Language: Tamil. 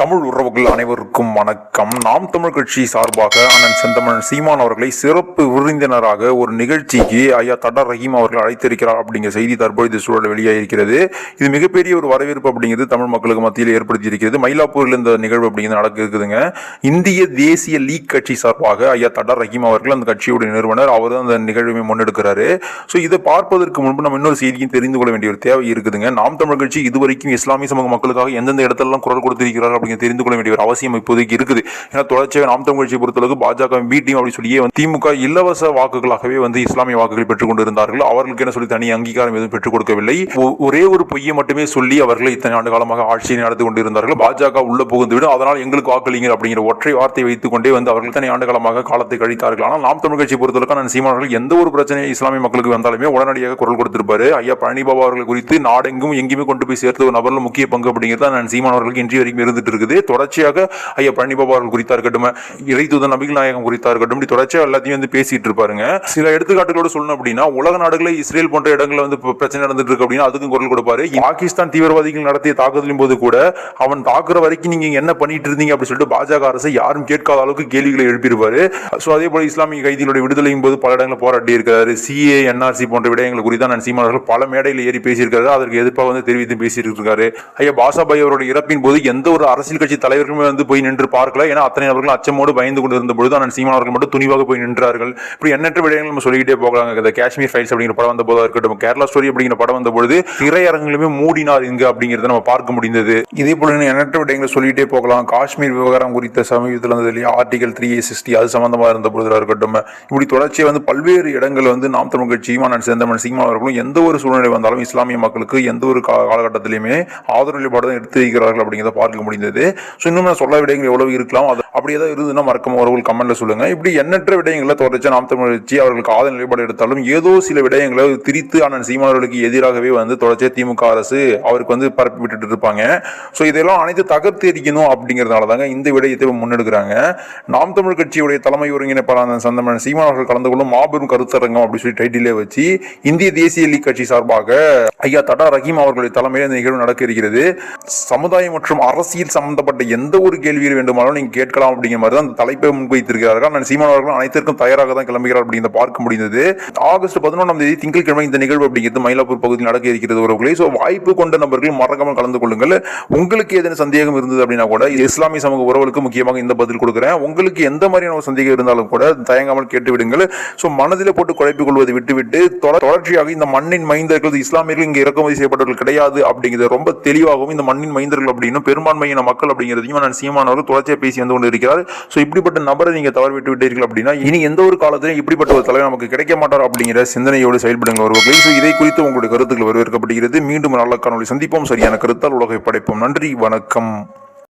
தமிழ் உறவுகள் அனைவருக்கும் வணக்கம். நாம் தமிழ் கட்சி சார்பாக அண்ணன் செந்தமன் சீமான் அவர்களை சிறப்பு விருந்தினராக ஒரு நிகழ்ச்சிக்கு ஐயா தடா ரஹீம் அவர்கள் அழைத்திருக்கிறார் அப்படிங்கிற செய்தி தற்பொழுது சூழல் வெளியாகிருக்கிறது இது மிகப்பெரிய ஒரு வரவேற்பு அப்படிங்கிறது தமிழ் மக்களுக்கு மத்தியில் ஏற்படுத்தி இருக்கிறது மயிலாப்பூரில் இந்த நிகழ்வு அப்படிங்கிறது நடக்க இருக்குதுங்க இந்திய தேசிய லீக் கட்சி சார்பாக ஐயா தடா ரஹீம் அவர்கள் அந்த கட்சியுடைய நிறுவனர். அவர் தான் அந்த நிகழ்வை முன்னெடுக்கிறாரு. ஸோ இதை பார்ப்பதற்கு முன்பு நம்ம இன்னொரு செய்தியும் தெரிந்து கொள்ள வேண்டிய ஒரு தேவை இருக்குதுங்க. நாம் தமிழ் கட்சி இதுவரைக்கும் இஸ்லாமிய சமூக மக்களுக்காக எந்தெந்த இடத்துலலாம் குரல் கொடுத்திருக்கிறார் அப்படிங்கிற தெரிந்து கொள்ள வேண்டிய ஒரு அவசியம் இப்போதைக்கு இருக்குது. ஏன்னா தொடர்ச்சியாக நாம் தமிழ் கட்சியை பொறுத்தளவுக்கு பாஜக பி டீம் சொல்லியே வந்து திமுக இலவச வாக்குகளாகவே வந்து இஸ்லாமிய வாக்குகள் பெற்றுக் கொண்டிருந்தார்கள் அவர்களுக்கு என்ன சொல்லி தனி அங்கீகாரம் எதுவும் பெற்றுக் கொடுக்கவில்லை ஒரே ஒரு பொய்யை மட்டுமே சொல்லி அவர்கள் இத்தனை ஆண்டு காலமாக ஆட்சியை நடத்தி கொண்டிருந்தார்கள். பாஜக உள்ள புகுந்து விடும். அதனால் எங்களுக்கு வாக்களிங்க அப்படிங்கிற ஒற்றை வார்த்தை வைத்துக் கொண்டே வந்து அவர்கள் தனி ஆண்டு காலமாக காலத்தை கழித்தார்கள். ஆனால் நாம் தமிழ் கட்சி பொறுத்தளவுக்கு நான் சீமானவர்கள் எந்த ஒரு பிரச்சனையை இஸ்லாமிய மக்களுக்கு வந்தாலுமே உடனடியாக குரல் கொடுத்திருப்பாரு. ஐயா பழனி பாபா அவர்கள் குறித்து நாடெங்கும் எங்கேயுமே கொண்டு போய் சேர்த்த ஒரு நபர்ல முக்கிய பங்கு அப்படிங்கிறது நான் சீமானவர்களுக்கு இன்றைய வரைக்கும் இருந்துட்டு இருக்குது. தொடர்ச்சியாக ஐயா பழனி பாபா அவர்கள் குறித்தா இருக்கட்டும் இறைதூத நபிகள் நாயகம் குறித்தா இருக்கட்டும் இப்படி தொடர்ச்சியாக எல்லாத்தையும் வந்து பேசிட்டு இருப்பாருங்க. சில எடுத்துக்காட்டுகளோட சொல்லணும் அப்படின்னா உலக நாடுகளில் இஸ்ரேல் போன்ற இடங்களில் வந்து பிரச்சனை நடந்துட்டு இருக்கு அப்படின்னா அதுக்கும் குரல் கொடுப்பாரு. பாகிஸ்தான் தீவிரவாதிகள் நடத்திய தாக்குதலின் போது கூட அவன் தாக்குற வரைக்கும் நீங்க என்ன பண்ணிட்டு இருந்தீங்க அப்படின்னு சொல்லிட்டு பாஜக அரசை யாரும் கேட்காத அளவுக்கு கேள்விகளை எழுப்பியிருப்பாரு. ஸோ அதே போல இஸ்லாமிய கைதிகளுடைய விடுதலையும் போது பல இடங்களில் போராட்டி இருக்கிறாரு. சிஏ என்ஆர்சி போன்ற விடயங்கள் குறித்து நான் சீமானவர்கள் பல மேடையில் ஏறி பேசியிருக்காரு அதற்கு எதிர்ப்பாக வந்து தெரிவித்து பேசியிருக்காரு ஐயா பாசாபாய் அவருடைய இறப்பின் போது எந்த ஒரு அரசு அரசியல் கட்சி தலைவர்களுமே வந்து போய் நின்று பார்க்கல. ஏன்னா அத்தனை நபர்கள் அச்சமோடு பயந்து கொண்டு இருந்த பொழுது அண்ணன் சீமான் அவர்கள் மட்டும் துணிவாக போய் நின்றார்கள். இப்படி எண்ணற்ற விடயங்கள் நம்ம சொல்லிக்கிட்டே போகலாங்க. இந்த காஷ்மீர் ஃபைல்ஸ் அப்படிங்கிற படம் வந்த போதா இருக்கட்டும் கேரளா ஸ்டோரி அப்படிங்கிற படம் வந்த பொழுது திரையரங்குகளுமே மூடினார் இங்க அப்படிங்கிறத நம்ம பார்க்க முடிந்தது. இதே போல எண்ணற்ற விடயங்களை சொல்லிட்டே போகலாம். காஷ்மீர் விவகாரம் குறித்த சமீபத்தில் வந்தது இல்லையா ஆர்டிகல் த்ரீ சிக்ஸ்டி அது சம்பந்தமா இருந்த பொழுதுல இருக்கட்டும் இப்படி தொடர்ச்சியாக வந்து பல்வேறு இடங்கள் வந்து நாம் தமிழ் கட்சி சீமான் சேந்தமன் சீமான் அவர்களும் எந்த ஒரு சூழ்நிலை வந்தாலும் இஸ்லாமிய மக்களுக்கு எந்த ஒரு காலகட்டத்திலையுமே ஆதரவு நிலைப்பாடு தான் எடுத்து வைக்கிறார்கள் அப்படிங்கிறத பார்க்க முடிந்தது. கிடையாது ஸோ இன்னும் நான் சொல்ல விடயங்கள் எவ்வளவு இருக்கலாம். அது அப்படி ஏதாவது இருந்ததுன்னா மறக்காம உறவுகள் கமெண்ட்ல சொல்லுங்க. இப்படி எண்ணற்ற விடயங்களை தொடர்ச்சி நாம் தமிழ்ச்சி அவர்களுக்கு ஆதரவு நிலைப்பாடு எடுத்தாலும் ஏதோ சில விடயங்களை திரித்து அண்ணன் சீமானவர்களுக்கு எதிராகவே வந்து தொடர்ச்சியாக திமுக அரசு அவருக்கு வந்து பரப்பி விட்டுட்டு இருப்பாங்க. ஸோ இதெல்லாம் அனைத்து தகர்த்து எரிக்கணும் அப்படிங்கிறதுனால தாங்க இந்த விடயத்தை முன்னெடுக்கிறாங்க. நாம் தமிழ் கட்சியுடைய தலைமை ஒருங்கிணைப்பாளர் சந்தமன் சீமானவர்கள் கலந்து கொள்ளும் மாபெரும் கருத்தரங்கம் அப்படின்னு சொல்லி டைட்டிலே வச்சு இந்திய தேசிய லீக் கட்சி சார்பாக ஐயா தடா ரஹீம் அவர்களுடைய தலைமையில் இந்த நிகழ்வு நடக்க இருக்கிறது. சமுதாயம் மற்றும் அரசியல் சம்பந்தப்பட்ட எந்த ஒரு கேள்வியில் வேண்டுமானாலும் நீங்க கேட்கலாம் அப்படிங்கிற மாதிரி தான் அந்த தலைப்பை முன்வைத்திருக்கிறார்கள். நான் சீமான் அவர்கள் அனைத்திற்கும் தயாராக தான் கிளம்புகிறார் அப்படிங்கிறத பார்க்க முடிந்தது. ஆகஸ்ட் பதினொன்றாம் தேதி திங்கட்கிழமை இந்த நிகழ்வு அப்படிங்கிறது மயிலாப்பூர் பகுதியில் நடக்க இருக்கிறது உறவுகளே ஸோ வாய்ப்பு கொண்ட நபர்கள் மறக்காமல் கலந்து கொள்ளுங்கள். உங்களுக்கு ஏதேனும் சந்தேகம் இருந்தது அப்படின்னா கூட இஸ்லாமிய சமூக உறவுகளுக்கு முக்கியமாக இந்த பதில் கொடுக்குறேன். உங்களுக்கு எந்த மாதிரியான ஒரு சந்தேகம் இருந்தாலும் கூட தயங்காமல் கேட்டு விடுங்கள். ஸோ மனதில் போட்டு குழப்பிக் கொள்வதை விட்டுவிட்டு தொடர்ச்சியாக இந்த மண்ணின் மைந்தர்கள் இஸ்லாமியர்கள் இங்கே இறக்குமதி செய்யப்பட்டவர்கள் கிடையாது அப்படிங்கிறது ரொம்ப தெளிவாகவும் இந்த மண்ணின் மைந்தர்கள் அப்படின்னு பெரும்பான்மையான மக்கள் அப்படிங்கிறதையும் நான் சீமானவர்கள் தொடர்ச்சியாக பேசி வந்து கொண்டு இருக்கிறார் ஸோ இப்படிப்பட்ட நபரை நீங்கள் தவறு விட்டு விட்டீர்கள் அப்படின்னா இனி எந்த ஒரு காலத்திலும் இப்படிப்பட்ட ஒரு தலைவர் நமக்கு கிடைக்க மாட்டார் அப்படிங்கிற சிந்தனையோடு செயல்படுங்கள் வருவர்களே ஸோ இதை குறித்து உங்களுடைய கருத்துக்கள் வரவேற்கப்படுகிறது. மீண்டும் நல்ல காணொலி சந்திப்போம். சரியான கருத்தால் உலகை படைப்போம். நன்றி வணக்கம்.